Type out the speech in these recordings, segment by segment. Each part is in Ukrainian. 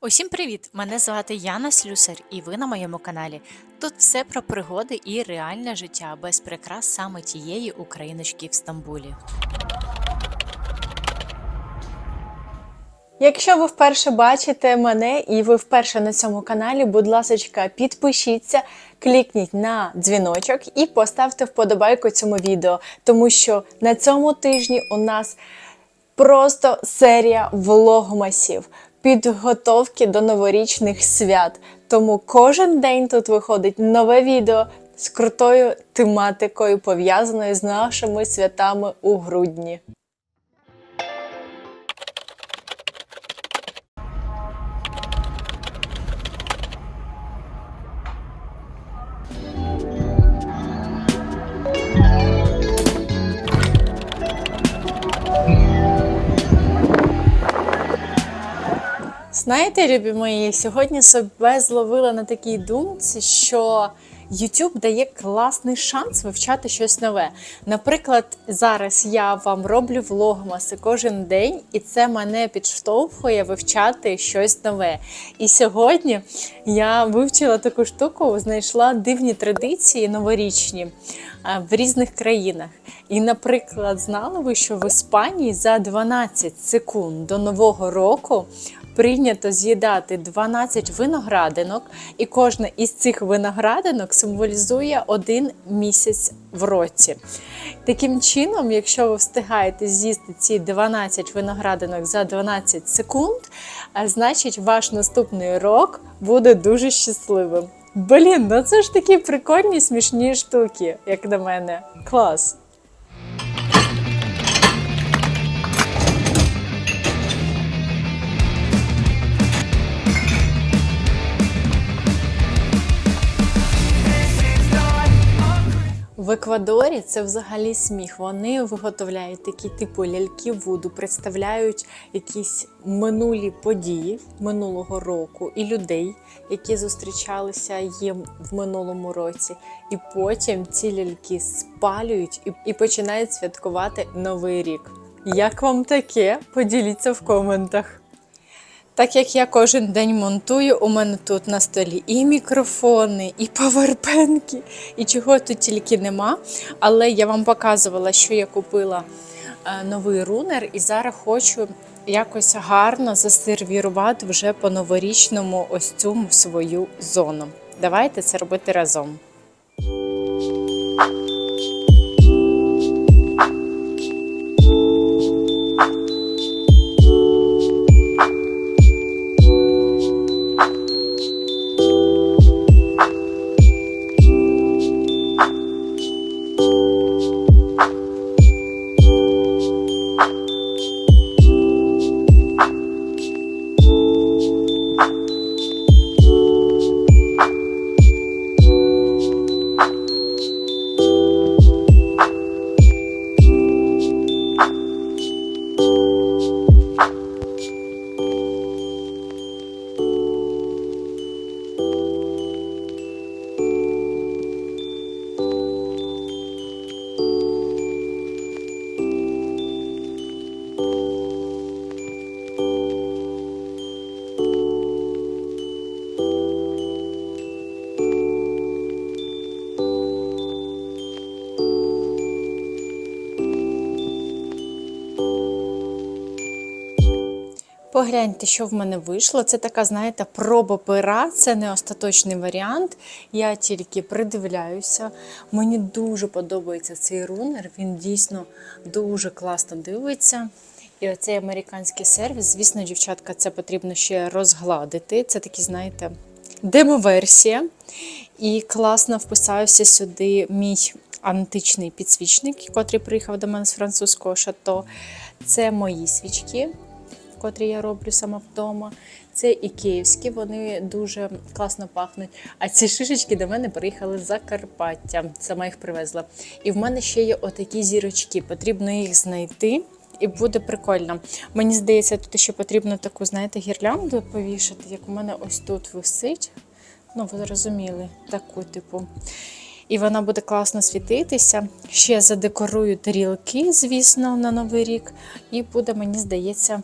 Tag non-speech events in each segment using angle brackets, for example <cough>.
Усім привіт! Мене звати Яна Слюсар, і ви на моєму каналі. Тут все про пригоди і реальне життя без прикрас саме тієї україночки в Стамбулі. Якщо ви вперше бачите мене і ви вперше на цьому каналі, будь ласка, підпишіться, клікніть на дзвіночок і поставте вподобайку цьому відео, тому що на цьому тижні у нас просто серія влогмасів, підготовки до новорічних свят. Тому кожен день тут виходить нове відео з крутою тематикою, пов'язаною з нашими святами у грудні. Знаєте, любі мої, сьогодні себе зловила на такій думці, що YouTube дає класний шанс вивчати щось нове. Наприклад, зараз я вам роблю влогмаси кожен день, і це мене підштовхує вивчати щось нове. І сьогодні я вивчила таку штуку, знайшла дивні традиції новорічні в різних країнах. І, наприклад, знали ви, що в Іспанії за 12 секунд до Нового року прийнято з'їдати 12 виноградинок, і кожна із цих виноградинок символізує один місяць в році. Таким чином, якщо ви встигаєте з'їсти ці 12 виноградинок за 12 секунд, значить ваш наступний рок буде дуже щасливим. Блін, ну це ж такі прикольні смішні штуки, як на мене. Клас! В Еквадорі це взагалі сміх. Вони виготовляють такі типу ляльки вуду, представляють якісь минулі події минулого року і людей, які зустрічалися їм в минулому році. І потім ці ляльки спалюють і, і починають святкувати новий рік. Як вам таке? Поділіться в коментах. Так як я кожен день монтую, у мене тут на столі і мікрофони, і павербенки, і чого тут тільки нема. Але я вам показувала, що я купила е, новий рунер, і зараз хочу якось гарно засервірувати вже по новорічному ось цю свою зону. Давайте це робити разом. Погляньте, що в мене вийшло. Це така, знаєте, проба пера, це не остаточний варіант. Я тільки придивляюся. Мені дуже подобається цей рунер, він дійсно дуже класно дивиться. І оцей американський сервіс, звісно, дівчатка, це потрібно ще розгладити. Це такі, знаєте, демоверсія. І класно вписався сюди мій античний підсвічник, котрий приїхав до мене з французького шато. Це мої свічки котрі я роблю сама вдома. Це і київські, вони дуже класно пахнуть. А ці шишечки до мене приїхали з Закарпаття, сама їх привезла. І в мене ще є отакі зірочки, потрібно їх знайти. І буде прикольно. Мені здається, тут ще потрібно таку, знаєте, гірлянду повішати, як у мене ось тут висить. Ну, ви зрозуміли, таку типу. І вона буде класно світитися. Ще задекорую тарілки, звісно, на Новий рік. І буде, мені здається,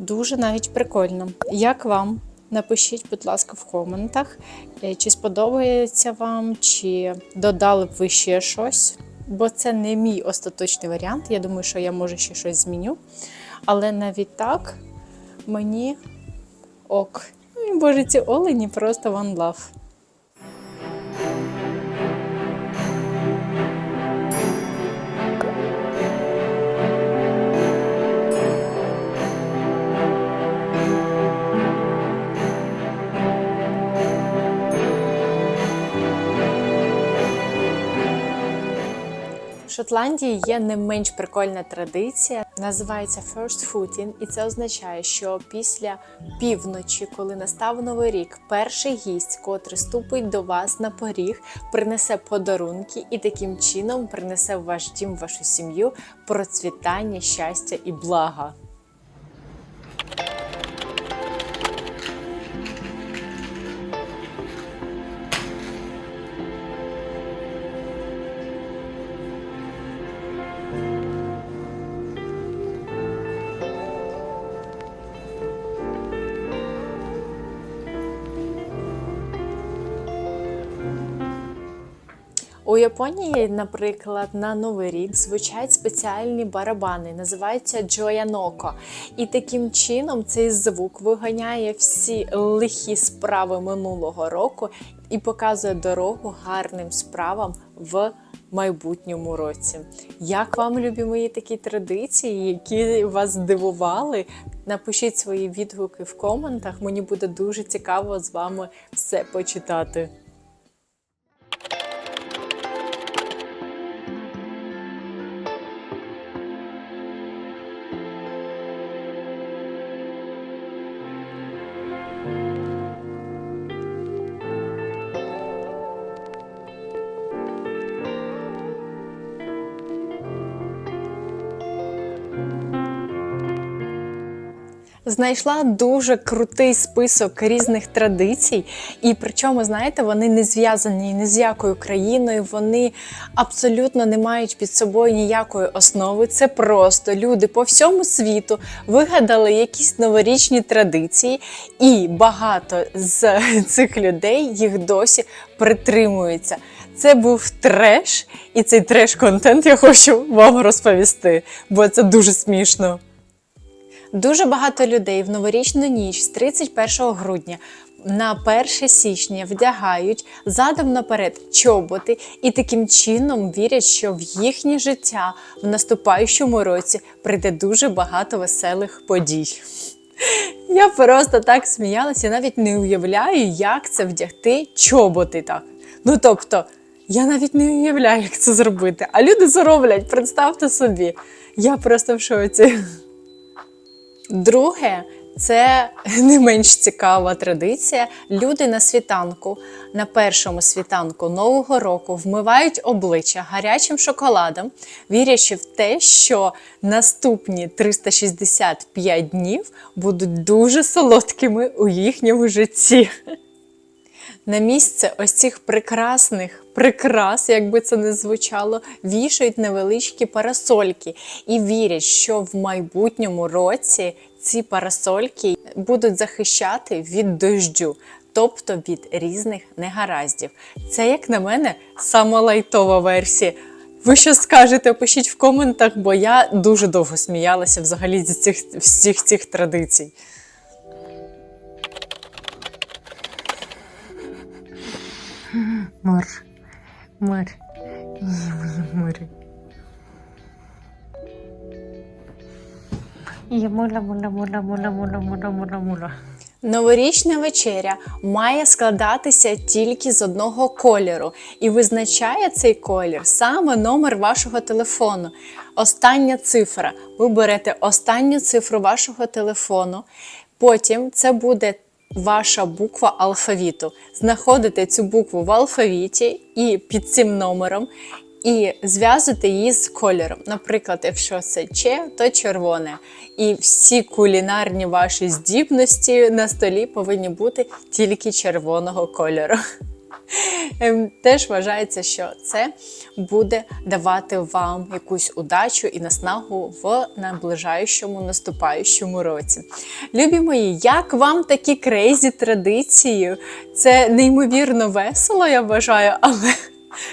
Дуже навіть прикольно. Як вам? Напишіть, будь ласка, в коментах, е, чи сподобається вам, чи додали б ви ще щось. Бо це не мій остаточний варіант. Я думаю, що я може ще щось зміню. Але навіть так мені ок. Боже, ці олені просто one love. Шотландії є не менш прикольна традиція, називається First Footing, і це означає, що після півночі, коли настав новий рік, перший гість, котрий ступить до вас на поріг, принесе подарунки і таким чином принесе в ваш дім, вашу сім'ю процвітання, щастя і блага. У Японії, наприклад, на Новий рік звучать спеціальні барабани, називаються джояноко. І таким чином цей звук виганяє всі лихі справи минулого року і показує дорогу гарним справам в майбутньому році. Як вам любі мої такі традиції, які вас здивували? Напишіть свої відгуки в коментах. Мені буде дуже цікаво з вами все почитати. Знайшла дуже крутий список різних традицій, і причому, знаєте, вони не зв'язані ні з якою країною, вони абсолютно не мають під собою ніякої основи. Це просто люди по всьому світу вигадали якісь новорічні традиції, і багато з <laughs> цих людей їх досі притримуються. Це був треш, і цей треш-контент я хочу вам розповісти, бо це дуже смішно. Дуже багато людей в новорічну ніч з 31 грудня на 1 січня вдягають задом наперед чоботи і таким чином вірять, що в їхнє життя в наступаючому році прийде дуже багато веселих подій. Я просто так сміялася, навіть не уявляю, як це вдягти чоботи так. Ну тобто, я навіть не уявляю, як це зробити. А люди це роблять, представте собі. Я просто в шоці. Друге, це <laughs> не менш цікава традиція. Люди на світанку, на першому світанку Нового року вмивають обличчя гарячим шоколадом, вірячи в те, що наступні 365 днів будуть дуже солодкими у їхньому житті. <laughs> На місце ось цих прекрасних прикрас, як би це не звучало, вішають невеличкі парасольки і вірять, що в майбутньому році ці парасольки будуть захищати від дощу, тобто від різних негараздів. Це, як на мене, сама лайтова версія. Ви що скажете, пишіть в коментах, бо я дуже довго сміялася взагалі зі цих всіх цих традицій. Мар. Мар. Мар. Я мула, мула, мула, мула, мула, мула, мула, мула. Новорічна вечеря має складатися тільки з одного кольору, і визначає цей колір саме номер вашого телефону. Остання цифра. Ви берете останню цифру вашого телефону, потім це буде ваша буква алфавіту. Знаходите цю букву в алфавіті і під цим номером. І зв'язуйте її з кольором. Наприклад, якщо це Ч, то червоне. І всі кулінарні ваші здібності на столі повинні бути тільки червоного кольору. <laughs> Ем, Теж вважається, що це буде давати вам якусь удачу і наснагу в наближаючому наступаючому році. Любі мої, як вам такі крейзі традиції? Це неймовірно весело, я вважаю, але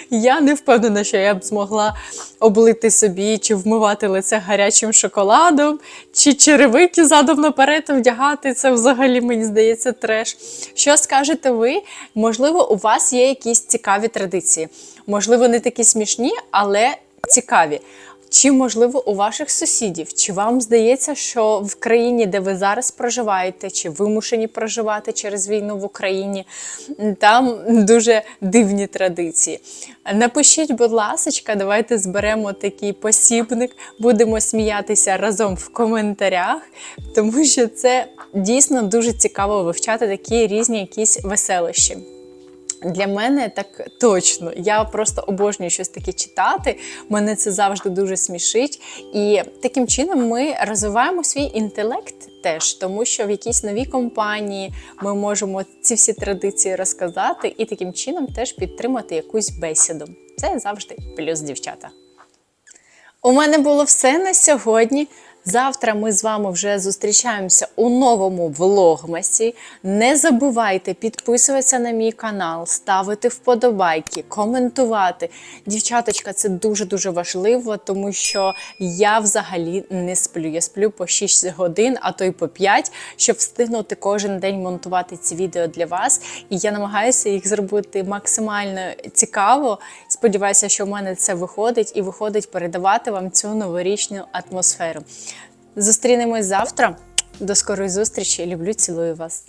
я не впевнена, що я б змогла облити собі чи вмивати лице гарячим шоколадом, чи черевики задом наперед вдягати. Це взагалі, мені здається, треш. Що скажете ви? Можливо, у вас є якісь цікаві традиції. Можливо, не такі смішні, але цікаві. Чи можливо у ваших сусідів? Чи вам здається, що в країні, де ви зараз проживаєте, чи вимушені проживати через війну в Україні, там дуже дивні традиції? Напишіть, будь ласка, давайте зберемо такий посібник, будемо сміятися разом в коментарях, тому що це дійсно дуже цікаво вивчати такі різні якісь веселощі. Для мене так точно. Я просто обожнюю щось таке читати. Мене це завжди дуже смішить. І таким чином ми розвиваємо свій інтелект теж, тому що в якійсь новій компанії ми можемо ці всі традиції розказати і таким чином теж підтримати якусь бесіду. Це завжди плюс дівчата. У мене було все на сьогодні. Завтра ми з вами вже зустрічаємося у новому влогмасі. Не забувайте підписуватися на мій канал, ставити вподобайки, коментувати. Дівчаточка, це дуже-дуже важливо, тому що я взагалі не сплю. Я сплю по 6 годин, а то й по 5, щоб встигнути кожен день монтувати ці відео для вас. І я намагаюся їх зробити максимально цікаво. Сподіваюся, що в мене це виходить і виходить передавати вам цю новорічну атмосферу. Зустрінемось завтра. До скорої зустрічі. Люблю, цілую вас.